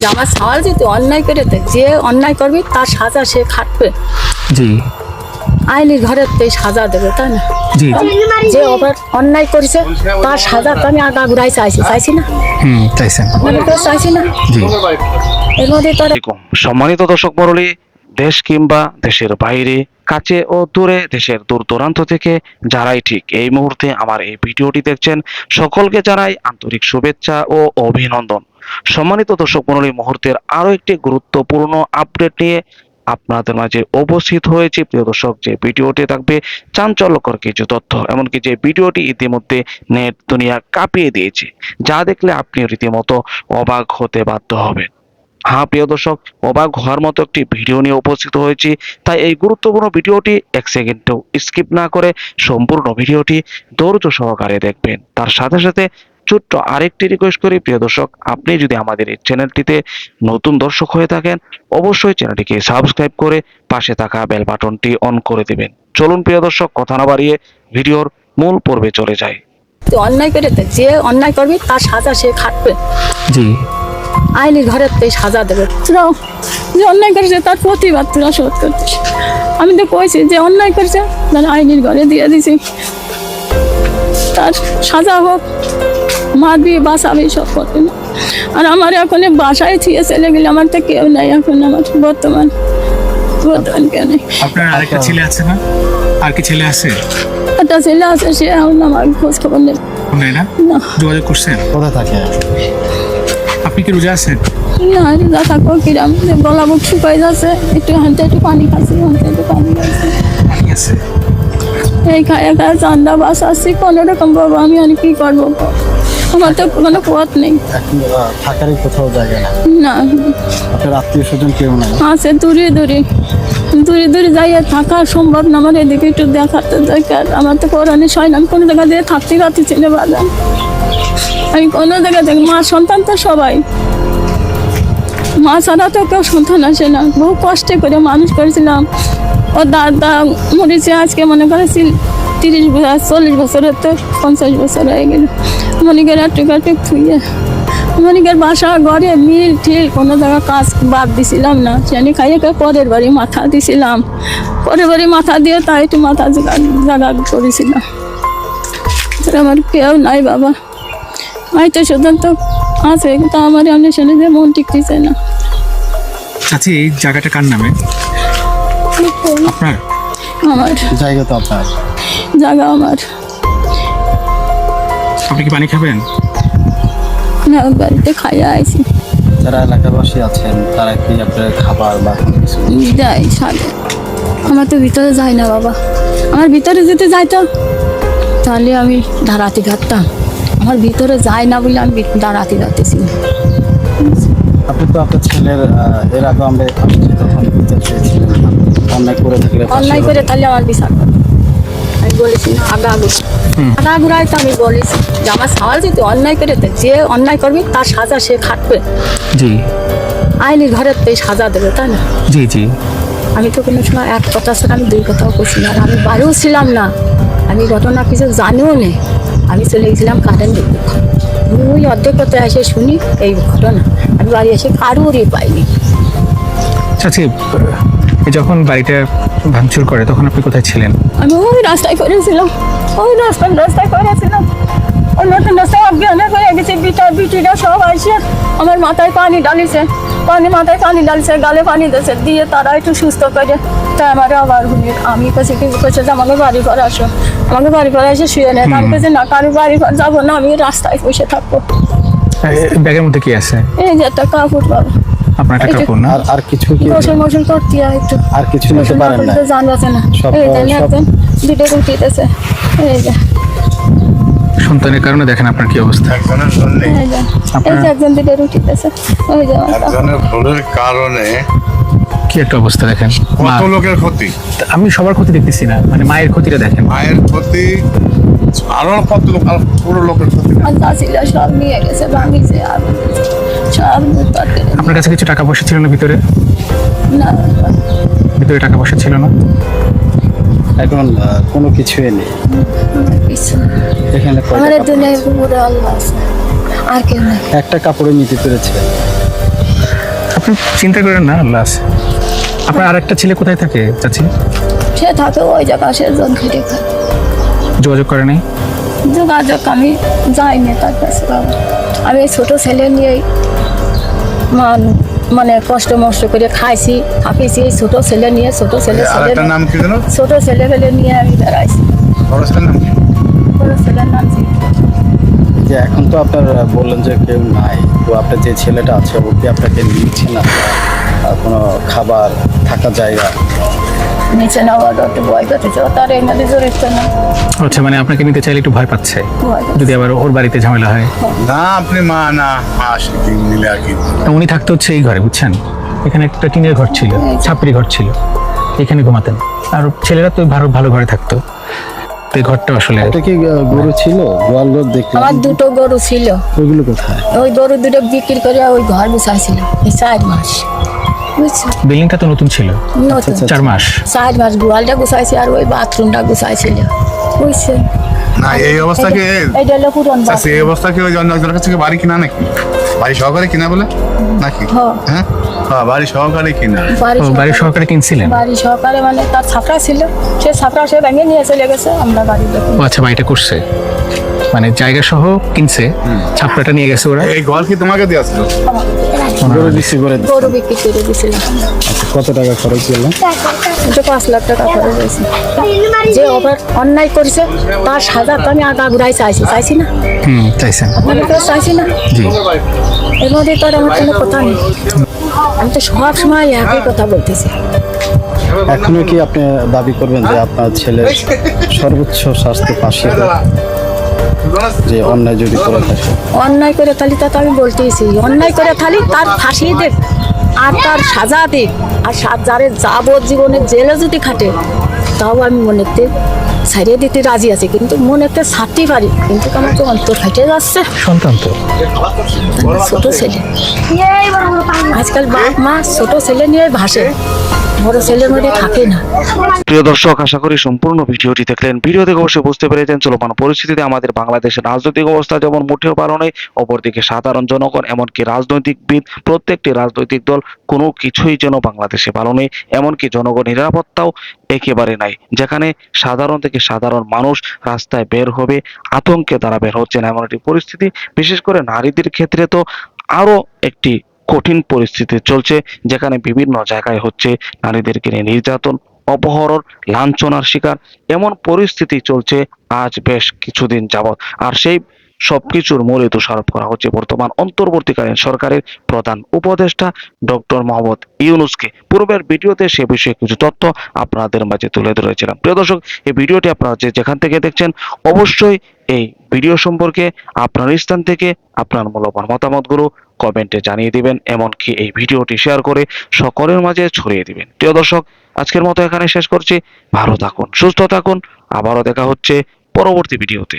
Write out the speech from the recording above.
যে আমার যদি অন্যায় করে যে অন্যায় করবি তার সাজা সে খাটবে। জি। আইনি ঘরের তো সাজা দেবে তাই না? জি। যে অপরাধ অন্যায় করেছে তার সাজা তো আমি আগা ঘুরাই চাইছি চাইছি না? হুম চাইছেন। আমি তো চাইছি না? জি। এর মধ্যে তো সম্মানিত দর্শক মরলী দেশ কিংবা দেশের বাইরে কাছে ও দূরে দেশের দূর দূরান্ত থেকে যারাই ঠিক এই মুহূর্তে আমার এই ভিডিওটি দেখছেন সকলকে জানাই আন্তরিক শুভেচ্ছা ও অভিনন্দন। সম্মানিত দর্শক মরলী মুহূর্তের আরও একটি গুরুত্বপূর্ণ আপডেট নিয়ে আপনাদের মাঝে উপস্থিত হয়েছে। প্রিয় দর্শক, যে ভিডিওটি থাকবে চাঞ্চল্যকর কিছু তথ্য, এমনকি যে ভিডিওটি ইতিমধ্যে নেট দুনিয়া কাঁপিয়ে দিয়েছে, যা দেখলে আপনি রীতিমতো অবাক হতে বাধ্য হবেন। হ্যাঁ প্রিয় দর্শক, অবাক হওয়ার মতো একটি ভিডিও নিয়ে উপস্থিত হয়েছি, তাই এই গুরুত্বপূর্ণ ভিডিওটি এক সেকেন্ডও স্কিপ না করে সম্পূর্ণ ভিডিওটি ধৈর্য সহকারে দেখবেন। তার সাথে সাথে ছোট্ট আরেকটি রিকোয়েস্ট করি প্রিয় দর্শক আপনি যদি আমাদের এই চ্যানেলটিতে নতুন দর্শক হয়ে থাকেন অবশ্যই চ্যানেলটিকে সাবস্ক্রাইব করে পাশে থাকা বেল বাটনটি অন করে দেবেন। চলুন প্রিয় দর্শক কথা না বাড়িয়ে ভিডিওর মূল পর্বে চলে যাই। তুই অন্যায় করে যে অন্যায় করবে তার সাজা সে খাটবে। জি। আইনি ঘরের তো সাজা দেবে। তোরাও যে অন্যায় করেছে তার প্রতিবাদ তোরা শোধ করছিস আমি তো কইছি যে অন্যায় করেছে তার আইনির ঘরে দিয়ে দিছি। তার সাজা হোক। মারবি আমি সব করবে না। আর আমার এখন বাসায় ছিয়ে চলে গেলে আমার তো কেউ নাই এখন আমার বর্তমান বর্তমান কেউ নেই। আপনার আরেকটা ছেলে আছে না? আর কি ছেলে আছে? একটা ছেলে আছে সে এখন আমার খোঁজ খবর নেই না? যোগাযোগ করছেন? কোথায় থাকে? আপনি কি রোজা আছেন? না যা থাকো কিরাম? গলা বুক শুকাই যাচ্ছে একটু হানতে একটু পানি খাচ্ছি হানতে একটু পানি খাচ্ছি। পানি আছে। এই খায় খায় চান্দা বাস আসছি কোনো রকম বাবা আমি আর কি করব? আমার তো কোনো পথ নেই। থাকারই কোথাও জায়গা না না। আপনার আত্মীয় স্বজন কেউ নাই? আছে দূরে দূরে। দূরে দূরে যাইয়ে থাকা সম্ভব না। আমার এদিকে একটু দেখাতে দরকার। আমার তো পরানি হয় না কোনো জায়গা দিয়ে থাকতে পারতেছি না বাজান আমি কোনো জায়গা থেকে মা সন্তান তো সবাই। মা ছাড়া তো কেউ সন্তান আসে না। বহু কষ্টে করে মানুষ করেছিলাম। ও দাদা মরেছে আজকে, মনে করেছি তিরিশ বছর চল্লিশ বছরের তো পঞ্চাশ বছর হয়ে গেল। মনিকের একটু একটু থুইয়ে মনিকের বাসা, ঘরে মিল ঠিক কোনো জায়গা কাজ বাদ দিছিলাম না। জানি খাইয়ে খাই পরের বাড়ি মাথা দিছিলাম। পরের বাড়ি মাথা দিয়ে তাই একটু মাথা জায়গা করেছিলাম। আমার কেউ নাই বাবা। হয়তো সুতরাং তো আছে, কিন্তু আমার আমি শুনে যে মন টিকতেছে না। আচ্ছা এই জায়গাটা কার নামে? আপনার? আমার। জায়গা তো আপনার। জায়গা আমার। আপনি কি পানি খাবেন? না বাড়িতে খাইয়া আইছি। যারা এলাকাবাসী আছেন তারা কি আপনার খাবার বা কিছু যাই সাথে আমার তো ভিতরে যাই না বাবা। আমার ভিতরে যেতে যাইতো তাহলে আমি দাঁড়াতে পারতাম। আমার ভিতরে যায় না বলে আমি দাঁড়াতে না। আপনি তো আপনার ছেলের এর আগে আমরা তখন চেয়েছিলেন অন্যায় করে থাকলে অন্যায় করে তাহলে আমার বিচার আমি বলেছি না আগা আগুন। আগা ঘুরাই তো আমি বলেছি। যে আমার সওয়াল যদি অন্যায় করে যে অন্যায় করবি তার সাজা সে খাটবে। জি। আইনি ঘরের তো সাজা দেবে তাই না? জি জি। আমি তো কোনো সময় এক কথা ছাড়া আমি দুই কথাও করছি না। আমি বাড়িও ছিলাম না। আমি ঘটনা কিছু জানিও নেই আমি চলে গেছিলাম কারেন্ট ওই অর্ধেক কথা এসে শুনি এই ঘটনা। আমি বাড়ি এসে কারোরই পাইনি। আচ্ছা এই যখন বাড়িটা ভাঙচুর করে তখন আপনি কোথায় ছিলেন? আমি ওই রাস্তায় করেছিলাম। ওই রাস্তায় রাস্তায় করেছিলাম। ওই নতুন রাস্তায় অজ্ঞানে হয়ে গেছে বিটা বিটিরা সব আসে আমার মাথায় পানি ডালিছে পানি মাথায় পানি ডালছে গালে পানি দিয়েছে। দিয়ে তারা একটু সুস্থ করে তাই আমার আবার আমি কাছে কি করছে যে আমাকে বাড়ি ঘর আসো। আমাকে বাড়ি ঘরে এসে শুয়ে নেয় আমি কাছে না কারও বাড়ি ঘর যাব না আমি রাস্তায় বসে থাকব। ব্যাগের মধ্যে কি আছে? এই যে একটা কাপড় বাবা আপনার একটা কাপড় না? আর আর কিছু কি? গোসল মোসল করতে হয় একটু। আর কিছু নিতে পারেন না। জান বাঁচে না। সব- এই একজন দুটো রুটিতেছে এই যে। সন্তানের কারণে দেখেন আপনার কি অবস্থা। একজনের জন্য। এই যে। একজন দুটো রুটিতেছে ওই যে একজনের ভুলের কারণে কি একটা অবস্থা দেখেন। কত লোকের ক্ষতি? আমি সবার ক্ষতি দেখতেছি না। মানে মায়ের ক্ষতিটা দেখেন। মায়ের ক্ষতি আরও কত লোক আর পুরো লোকের ক্ষতি যা ছিল সব নিয়ে গেছে ভাঙিছে আর সব লুটপাট করে আপনার কাছে কিছু টাকা পয়সা ছিল না ভিতরে? না। ভিতরে টাকা পয়সা ছিল না? এখন কোনো কিছুই নেই। এখানে কয়টা দুনিয়ায় পুরো আল্লাহ আর কেউ নেই। একটা কাপড়ে নিতে পেরেছে। আপনি চিন্তা করেন না আল্লাহ আছে। আপনার আর একটা ছেলে কোথায় থাকে চাচি? সে থাকে ওই জায়গা সে জন খেটে খায় যোগাযোগ করে নেই? যোগাযোগ আমি যাইনি তার কাছে বাবা। আমি এই ছোটো ছেলে নিয়েই মানে কষ্ট মষ্ট করে খাইছি হাঁপিয়েছি এই ছোটো ছেলে নিয়ে ছোটো ছেলে ছেলে নাম কি ছোটো ছেলে ফেলে নিয়ে আমি বেড়াইছি। বড় ছেলের নাম কি? বড় ছেলের নাম ছিল যে এখন তো আপনার বললেন যে কেউ নাই। তো আপনার যে ছেলেটা আছে ও কি আপনাকে নিচ্ছে না? কোনো খাবার থাকার জায়গা? নিচে নেওয়ার একটু ভয় করতেছে ও তার এর মধ্যে জড়িত না আচ্ছা মানে আপনাকে নিতে চাইলে একটু ভয় পাচ্ছে। যদি আবার ওর বাড়িতে ঝামেলা হয়। না আপনি মা না মা আসে কি নিলে আর কি। তা উনি থাকতে হচ্ছে এই ঘরে বুঝছেন? এখানে একটা টিনের ঘর ছিল ছাপরি ঘর ছিল। এখানে ঘুমাতেন। আর ছেলেরা তো ভালো ভালো ঘরে থাকতো। তো এই ঘরটা আসলে এটা কি গরু ছিল? গোয়াল গরু দেখলাম। আমার দুটো গরু ছিল। ওইগুলো কোথায়? ওই গরু দুটো বিক্রি করে ওই ঘর গুছাইছিল এই চার মাস। বিল্ডিংটা তো নতুন ছিল। চার মাস। চার মাস গোয়ালটা গুছাইছে আর ওই বাথরুমটা গুছাইছিল। বুঝছে? না এই অবস্থাকে পুরন আচ্ছা এই অবস্থাকে ওই একজনের কাছ থেকে বাড়ি কিনা নাকি? বাড়ি সহকারে কিনা বলে? নাকি? হ্যাঁ। বাড়ি সহকারে কিনা। বাড়ি বাড়ির সহকারে- কিনছিলেন? বাড়ি সহকারে মানে তার ছাপড়া ছিল। সে ছাপড়া সে ভেঙে নিয়ে চলে গেছে আমরা বাড়ি দেখি আচ্ছা বাড়িটা করছে। মানে জায়গা সহ কিনছে ছাপড়াটা নিয়ে গেছে ওরা। এই ঘর কি তোমাকে দেওয়া ছিল? গরু বিক্রি করে দিচ্ছে। গরু বিক্রি করে দিয়েছিলাম। আচ্ছা, কত টাকা খরচ এটা পাঁচ লাখ টাকা খরচ হয়েছে। যে ওভার অন্যায় করেছে তার সাজা তো আমি আগা ঘুরাই চাইছি চাইছি না। হুম চাইছেন। আমি তো চাইছি না। জি। এর মধ্যে তো আর আমার কোনো কথা নেই। আমি তো সব সময় একই কথা বলতেছি। এখনও কি আপনি দাবি করবেন যে আপনার ছেলের সর্বোচ্চ স্বাস্থ্য হোক? যে অন্যায় যদি করে থাকে। অন্যায় করে থালি তা তো আমি বলতেইছি। অন্যায় করে থালি তার ফাঁসি দেখ আর তার সাজা দিক আর যারে যাবজ্জীবনে জেলে যদি খাটে তাও আমি মনেতে ছাড়িয়ে দিতে রাজি আছি। কিন্তু মনেতে ছাড়তেই পারি। কিন্তু আমার তো অন্তর ফাটে যাচ্ছে। সন্তান তো। ছোট ছেলে। আজকাল বাপ মা ছোট ছেলে নিয়ে ভাসে। বড় ছেলের মধ্যে থাকে না। প্রিয় দর্শক, আশা করি সম্পূর্ণ ভিডিওটি দেখলেন। ভিডিও থেকে অবশ্যই বুঝতে পেরেছেন চলমান পরিস্থিতিতে আমাদের বাংলাদেশের রাজনৈতিক অবস্থা যেমন মোটেও ভালো নয়, অপরদিকে সাধারণ জনগণ এমনকি রাজনৈতিকবিদ, প্রত্যেকটি রাজনৈতিক দল কোনো কিছুই যেন বাংলাদেশে ভালো নেই এমনকি জনগণ নিরাপত্তাও একেবারে নাই, যেখানে সাধারণ থেকে সাধারণ মানুষ রাস্তায় বের হবে, আতঙ্কে তারা বের হচ্ছেন এমন একটি পরিস্থিতি। বিশেষ করে নারীদের ক্ষেত্রে তো আরও একটি কঠিন পরিস্থিতি চলছে, যেখানে বিভিন্ন জায়গায় হচ্ছে নারীদেরকে নিয়ে নির্যাতন, অপহরণ, লাঞ্ছনার শিকার। এমন পরিস্থিতি চলছে আজ বেশ কিছুদিন যাবৎ। আর সেই সবকিছুর মূলে দোষারোপ করা হচ্ছে বর্তমান অন্তর্বর্তীকালীন সরকারের প্রধান উপদেষ্টা ডক্টর মোহাম্মদ ইউনুসকে। পূর্বের ভিডিওতে সে বিষয়ে কিছু তথ্য আপনাদের মাঝে তুলে ধরেছিলাম। প্রিয় দর্শক, এই ভিডিওটি আপনারা যে যেখান থেকে দেখছেন, অবশ্যই এই ভিডিও সম্পর্কে আপনার স্থান থেকে আপনার মূল্যবান মতামতগুলো কমেন্টে জানিয়ে দিবেন, এমনকি এই ভিডিওটি শেয়ার করে সকলের মাঝে ছড়িয়ে দিবেন। প্রিয় দর্শক, আজকের মতো এখানে শেষ করছি। ভালো থাকুন, সুস্থ থাকুন। আবারও দেখা হচ্ছে পরবর্তী ভিডিওতে।